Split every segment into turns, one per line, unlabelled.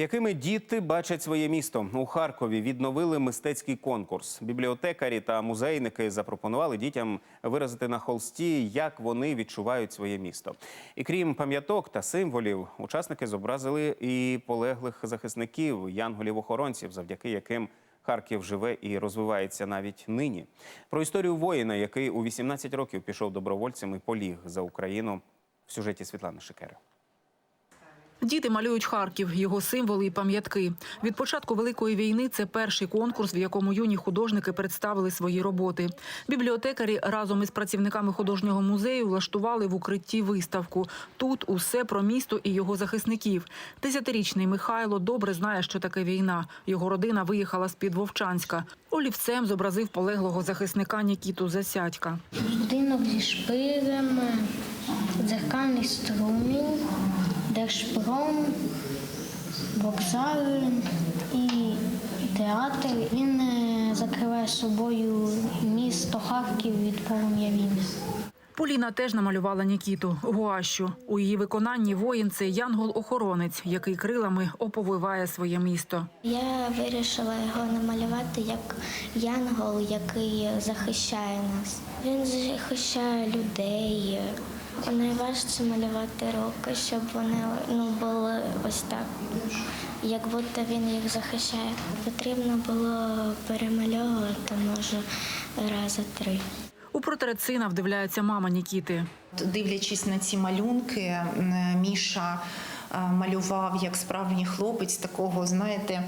Якими діти бачать своє місто у Харкові? Відновили мистецький конкурс. Бібліотекарі та музейники запропонували дітям виразити на холсті, як вони відчувають своє місто. І крім пам'яток та символів, учасники зобразили і полеглих захисників, янголів-охоронців, завдяки яким Харків живе і розвивається навіть нині. Про історію воїна, який у 18 років пішов добровольцем і поліг за Україну в сюжеті Світлани Шикери.
Діти малюють Харків, його символи і пам'ятки. Від початку великої війни це перший конкурс, в якому юні художники представили свої роботи. Бібліотекарі разом із працівниками художнього музею влаштували в укритті виставку. Тут усе про місто і його захисників. Десятирічний Михайло добре знає, що таке війна. Його родина виїхала з під Вовчанська. Олівцем зобразив полеглого захисника Нікіту Засядька.
Будинок зі шпилями, дзеркальний струмінь, держпром, вокзал і театр. Він е, закриває собою місто Харків від полум'я війни.
Поліна теж намалювала Нікіту гуащу. У її виконанні воїн це янгол-охоронець, який крилами оповиває своє місто.
Я вирішила його намалювати як янгол, який захищає нас. Він захищає людей. Найважче малювати руки, щоб вони ну, були ось так, як будто він їх захищає. Потрібно було перемальовувати, може, рази три.
У портрет сина вдивляється мама Нікіти.
Дивлячись на ці малюнки, Міша малював як справжній хлопець такого, знаєте,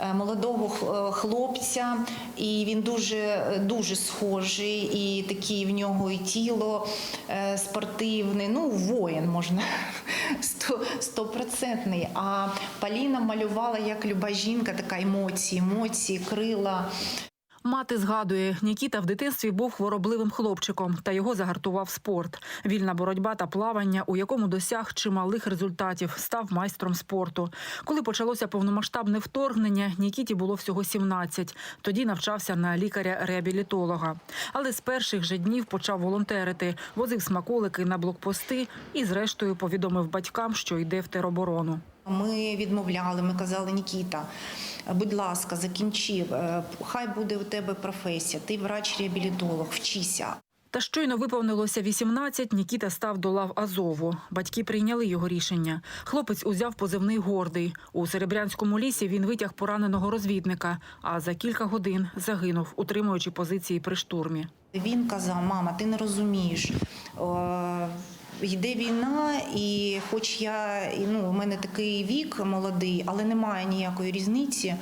е, молодого е, хлопця, і він дуже дуже схожий, і такий в нього і тіло е, спортивне. Ну, воїн можна стопроцентний. А Поліна малювала як люба жінка, така емоції, емоції, крила.
Мати згадує, Нікіта в дитинстві був хворобливим хлопчиком, та його загартував спорт. Вільна боротьба та плавання, у якому досяг чималих результатів, став майстром спорту. Коли почалося повномасштабне вторгнення, Нікіті було всього 17. Тоді навчався на лікаря-реабілітолога. Але з перших же днів почав волонтерити, возив смаколики на блокпости і, зрештою, повідомив батькам, що йде в тероборону.
Ми відмовляли, ми казали, Нікіта, будь ласка, закінчи, е, хай буде у тебе професія, ти врач-реабілітолог, вчися.
Та щойно виповнилося 18, Нікіта став до лав Азову. Батьки прийняли його рішення. Хлопець узяв позивний гордий. У Серебрянському лісі він витяг пораненого розвідника, а за кілька годин загинув, утримуючи позиції при штурмі.
Він казав: мама, ти не розумієш. Йде війна, і хоч я ну, у мене такий вік молодий, але немає ніякої різниці.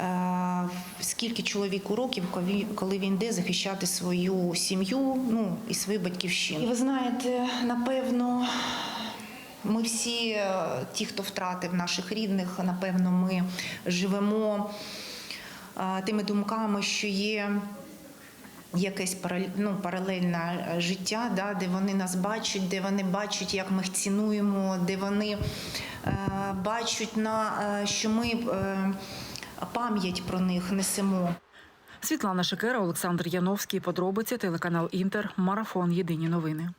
е, Скільки чоловіку років, коли- коли він йде захищати свою сім'ю, ну і свою батьківщину. І ви знаєте, напевно, ми всі, е, ті, хто втратив наших рідних, напевно, ми живемо е, тими думками, що є якесь ну, паралельне е, життя, да, де вони нас бачать, де вони бачать, як ми їх цінуємо, де вони е, бачать, на, е, що ми е, пам'ять про них несемо.
Світлана Шикера, Олександр Яновський. Подробиці телеканал Інтер. Марафон. Єдині новини.